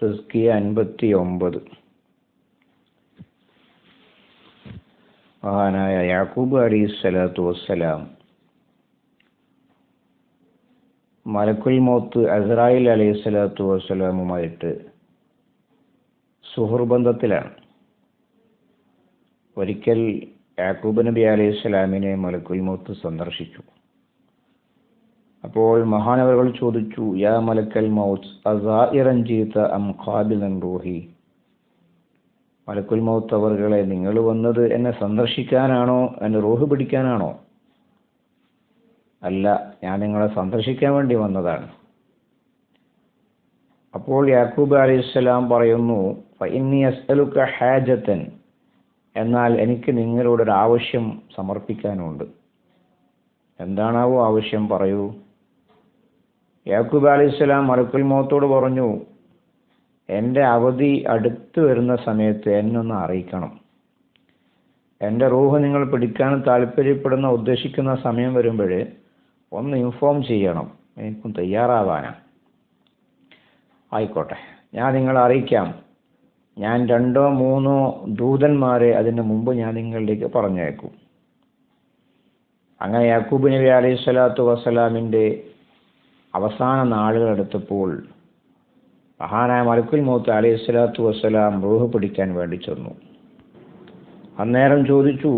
തസ്കിയ അൻപത്തി ഒമ്പത് മഹാനായ യാക്കൂബ് അലി സ്വലാത്തു വസ്സലാം മലക്കുൽ മോത്ത് അസ്രായിൽ അലൈഹി സ്വലാത്തു വസ്സലാമുമായിട്ട് സുഹൃബന്ധത്തിലാണ് ഒരിക്കൽ യാക്കൂബ് നബി അലൈഹി സ്വലാമിനെ മലക്കുൽ മോത്ത് സന്ദർശിച്ചു. അപ്പോൾ മഹാനവറുകൾ ചോദിച്ചു യാ മലക്കൽ മൗത്ത് അസായിറൻ അം ഖാബിലൻ റൂഹി? മലക്കുൽ മൗത്ത് അവറുകളെ നിങ്ങൾ വന്നത് എന്നെ സന്ദർശിക്കാനാണോ? എന്നെ റൂഹ് പിടിക്കാനാണോ? അല്ല ഞാൻ നിങ്ങളെ സന്ദർശിക്കാൻ വേണ്ടി വന്നതാണ്. അപ്പോൾ യാക്കൂബ് അലൈഹിസ്സലാം പറയുന്നു ഹാജത്തൻ എന്നാൽ എനിക്ക് നിങ്ങളോട് ഒരു ആവശ്യം സമർപ്പിക്കാനുണ്ട്. എന്താണാവോ ആവശ്യം? പറയൂ. യാക്കൂബ് അലൈഹിസ്സലാം മലക്കുൽ മോത്തോട് പറഞ്ഞു എന്റെ അവധി അടുത്തു വരുന്ന സമയത്ത് എന്നൊന്ന് അറിയിക്കണം. എന്റെ റൂഹ് നിങ്ങൾ പിടിക്കാൻ താല്പര്യപ്പെടുന്ന ഉദ്ദേശിക്കുന്ന സമയം വരുമ്പോൾ ഒന്ന് ഇൻഫോം ചെയ്യണം. എനിക്കും തയ്യാറാവാനാണ് ആയിക്കോട്ടെ ഞാൻ നിങ്ങളെ അറിയിക്കാം. ഞാൻ രണ്ടോ മൂന്നോ ദൂതന്മാരെ അതിന് മുമ്പ് ഞാൻ നിങ്ങളിലേക്ക് പറഞ്ഞേക്കും അങ്ങനെ യാക്കൂബ് നബി അലൈഹി സ്വലാത്തു വസ്സലാമിന്റെ അവസാന നാളുകൾ എടുത്തപ്പോൾ മഹാനായ മലക്കുൽ മൗത്ത് അലൈഹി സ്വലാത്തു വസ്സലാം റൂഹ് പിടിക്കാൻ വേണ്ടി ചെന്നു. അന്നേരം ചോദിച്ചു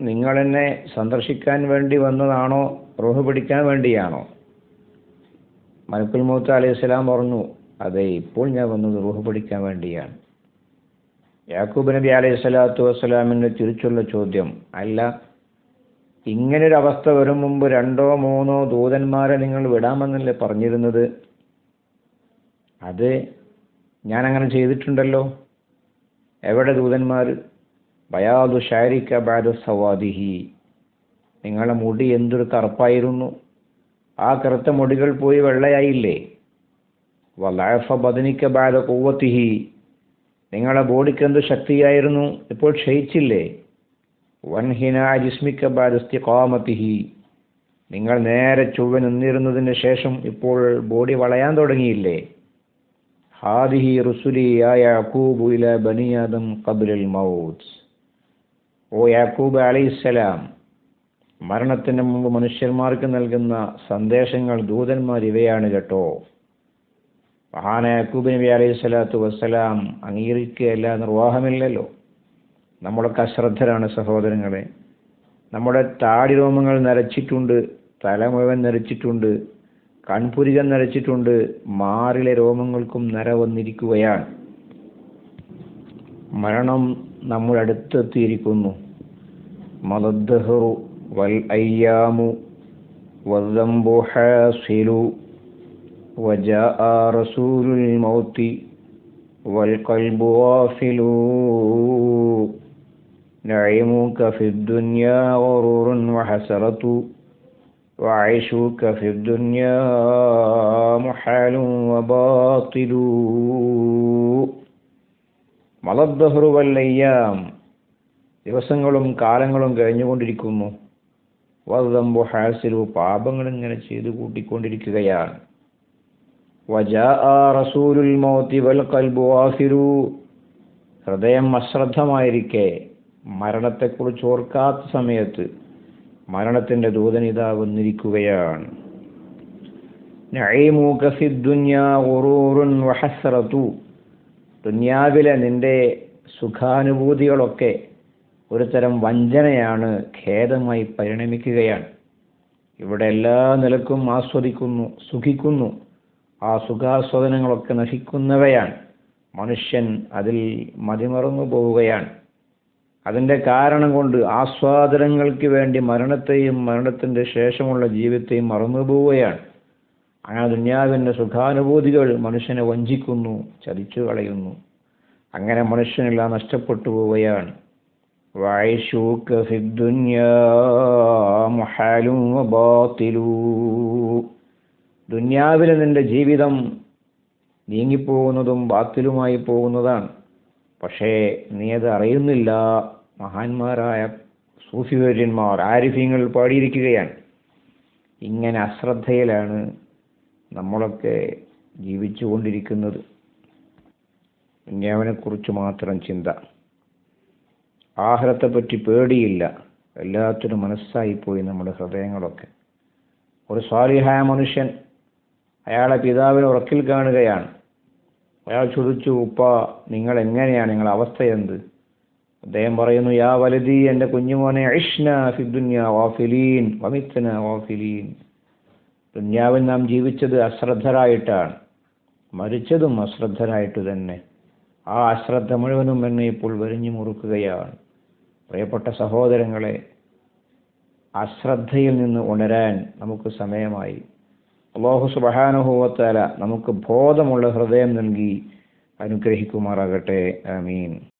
നിങ്ങൾ എന്നെ സന്ദർശിക്കാൻ വേണ്ടി വന്നതാണോ? റൂഹ് പിടിക്കാൻ വേണ്ടിയാണോ? മലക്കുൽ മൗത്ത് അലൈഹി സ്വലാം പറഞ്ഞു അതെ ഇപ്പോൾ ഞാൻ വന്നത് റൂഹ് പിടിക്കാൻ വേണ്ടിയാണ്. യാക്കൂബ് നബി അലൈഹി സ്വലാത്തു വസ്സലാമിന്റെ തിരിച്ചുള്ള ചോദ്യം അല്ല ഇങ്ങനൊരു അവസ്ഥ വരും മുമ്പ് രണ്ടോ മൂന്നോ ദൂതന്മാരെ നിങ്ങൾ വിടാമെന്നല്ലേ പറഞ്ഞിരുന്നത്? അത് അങ്ങനെ ചെയ്തിട്ടുണ്ടല്ലോ. എവിടെ ദൂതന്മാർ? ബയാദു ഷാരിക്ക ബാദു സവാദിഹി. നിങ്ങളെ മുടി എന്തൊരു കറുപ്പായിരുന്നു. ആ കറുത്ത മുടികൾ പോയി വെള്ളയായില്ലേ? വലാഫ ബദനിക്ക ബാദ കൂവത്തിഹി നിങ്ങളെ ബോഡിക്ക് എന്ത് ശക്തിയായിരുന്നു? ഇപ്പോൾ ക്ഷയിച്ചില്ലേ? നിങ്ങൾ നേരെ ചൊവ്വ നിന്നിരുന്നതിന് ശേഷം ഇപ്പോൾ ബോഡി വളയാൻ തുടങ്ങിയില്ലേ? ഹാദിഹി റുസുലി യാ ബനിയാദം മൗത്ത്. ഓ അലൈഹിസ്സലാം മരണത്തിന് മുമ്പ് മനുഷ്യന്മാർക്ക് നൽകുന്ന സന്ദേശങ്ങൾ ദൂതന്മാർ ഇവയാണ് കേട്ടോ. മഹാന യാക്കൂബ് നബി അലൈഹി സ്വലാത്തു വസ്സലാം അംഗീകരിക്കുകയല്ല നിർവാഹമില്ലല്ലോ. നമ്മളൊക്കെ അശ്രദ്ധരാണ് സഹോദരങ്ങളെ. നമ്മുടെ താടി രോമങ്ങൾ നരച്ചിട്ടുണ്ട് തല മുഴുവൻ നരച്ചിട്ടുണ്ട് കൺപുരികം നരച്ചിട്ടുണ്ട് മാറിലെ രോമങ്ങൾക്കും നര വന്നിരിക്കുകയാണ്. മരണം നമ്മുടെ അടുത്തെത്തിയിരിക്കുന്നു മതദ്ദഹറു വൽ അയ്യാമു ഹാസിലു വജാ റസൂലുൽ മൗത്തി വൽ ഖൽബു വാഫിലൂ نعيمك في الدنيا غرور وحسرة وعيشك في الدنيا محال وباطل മലദ്ദഹ്റു വല്ലയ്യാം ദിവസങ്ങളും കാലങ്ങളും കഴിഞ്ഞുകൊണ്ടിരിക്കുന്നു വദംബു ഹാസിലു പാപങ്ങൾ ഇങ്ങനെ ചെയ്തു കൂട്ടിക്കൊണ്ടിരിക്കുകയാണ് വജാഅ റസൂലുൽ മൗതി വൽ ഖൽബു ഗാഫിലു ഹൃദയം അശ്രദ്ധമായിരിക്കെ മരണത്തെക്കുറിച്ച് ഓർക്കാത്ത സമയത്ത് മരണത്തിന്റെ ദൂതൻ ഇതാ വന്നിരിക്കുകയാണ്. ദുന്യാവിലെ നിന്റെ സുഖാനുഭൂതികളൊക്കെ ഒരു തരം വഞ്ചനയാണ് ഖേദമായി പരിണമിക്കുകയാണ്. ഇവിടെ എല്ലാ നിലക്കും ആസ്വദിക്കുന്നു സുഖിക്കുന്നു. ആ സുഖാസ്വാദനങ്ങളൊക്കെ നശിക്കുന്നവയാണ്. മനുഷ്യൻ അതിൽ മതിമറന്നു പോവുകയാണ്. അതിന്റെ കാരണം കൊണ്ട് ആസ്വാദനങ്ങൾക്ക് വേണ്ടി മരണത്തെയും മരണത്തിന്റെ ശേഷമുള്ള ജീവിതത്തെയും മറന്നുപോവുകയാണ് അങ്ങനെ ദുന്യാവിന്റെ സുഖാനുഭൂതികൾ മനുഷ്യനെ വഞ്ചിക്കുന്നു ചതിച്ചു കളയുന്നു. അങ്ങനെ മനുഷ്യനെല്ലാം നഷ്ടപ്പെട്ടു പോവുകയാണ്. വൈഷൂക്ക് ദുന്യാവിലെ നിന്റെ ജീവിതം നീങ്ങിപ്പോകുന്നതും ബാത്തിലുമായി പോകുന്നതാണ്. പക്ഷേ നീ അത് അറിയുന്നില്ല. മഹാന്മാരായ സൂഫിവര്യന്മാർ ആരിഫ്യങ്ങൾ പാടിയിരിക്കുകയാണ്. ഇങ്ങനെ അശ്രദ്ധയിലാണ് നമ്മളൊക്കെ ജീവിച്ചുകൊണ്ടിരിക്കുന്നത്. കുറിച്ച് മാത്രം ചിന്ത. ആഹാരത്തെ പറ്റി പേടിയില്ല. എല്ലാത്തിനും മനസ്സായിപ്പോയി നമ്മുടെ ഹൃദയങ്ങളൊക്കെ. ഒരു സ്വാലിഹായ മനുഷ്യൻ അയാളെ പിതാവിനെ ഉറക്കിൽ കാണുകയാണ്. അയാൾ ചോദിച്ചു ഉപ്പ നിങ്ങൾ എങ്ങനെയാണ് നിങ്ങളുടെ അവസ്ഥ എന്ത്? അദ്ദേഹം പറയുന്നു യാ വലതി എന്റെ കുഞ്ഞുമോനെ ദുന്യാവിൽ നാം ജീവിച്ചത് അശ്രദ്ധരായിട്ടാണ്. മരിച്ചതും അശ്രദ്ധരായിട്ട് തന്നെ. ആ അശ്രദ്ധ മുഴുവനും എന്നെ ഇപ്പോൾ വരിഞ്ഞു മുറുക്കുകയാണ്. പ്രിയപ്പെട്ട സഹോദരങ്ങളെ അശ്രദ്ധയിൽ നിന്ന് ഉണരാൻ നമുക്ക് സമയമായി. അള്ളാഹു സുബഹാനുഭവത്താല നമുക്ക് ബോധമുള്ള ഹൃദയം നൽകി അനുഗ്രഹിക്കുമാറാകട്ടെ. ആമീൻ.